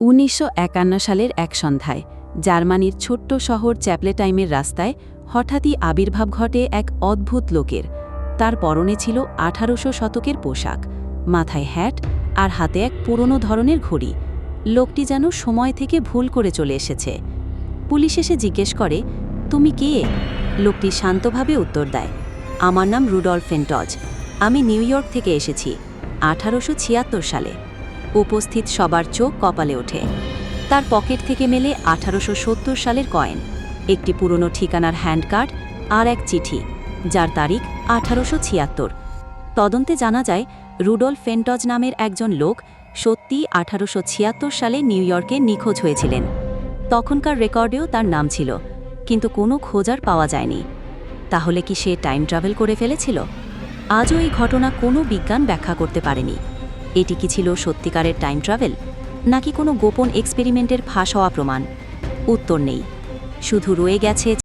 উনিশশো একান্ন সালের এক সন্ধ্যায় জার্মানির ছোট্ট শহর চ্যাপলেটাইমের রাস্তায় হঠাৎই আবির্ভাব ঘটে এক অদ্ভুত লোকের। তার পরনে ছিল আঠারোশো শতকের পোশাক, মাথায় হ্যাট আর হাতে এক পুরনো ধরনের ঘড়ি। লোকটি যেন সময় থেকে ভুল করে চলে এসেছে। পুলিশ এসে জিজ্ঞেস করে, তুমি কে? লোকটি শান্তভাবে উত্তর দেয়, আমার নাম রুডলফ ফেন্টজ। আমি নিউ ইয়র্ক থেকে এসেছি, আঠারোশো ছিয়াত্তর সালে। উপস্থিত সবার চোখ কপালে ওঠে। তার পকেট থেকে মেলে আঠারোশো সত্তর সালের কয়েন, একটি পুরনো ঠিকানার হ্যান্ডকার্ড আর এক চিঠি, যার তারিখ আঠারোশো ছিয়াত্তর। তদন্তে জানা যায় রুডল ফেন্টজ নামের একজন লোক সত্যি আঠারোশো ছিয়াত্তর সালে নিউ ইয়র্কে নিখোঁজ হয়েছিলেন। তখনকার রেকর্ডেও তার নাম ছিল, কিন্তু কোনো খোঁজার পাওয়া যায়নি। তাহলে কি সে টাইম ট্রাভেল করে ফেলেছিল? আজও এই ঘটনা কোনো বিজ্ঞান ব্যাখ্যা করতে পারেনি। এটি কি ছিল সত্যিকারের টাইম ট্রাভেল নাকি কোনো গোপন এক্সপেরিমেন্টের ফাঁস হওয়া প্রমাণ? উত্তর নেই। শুধু রয়ে গেছে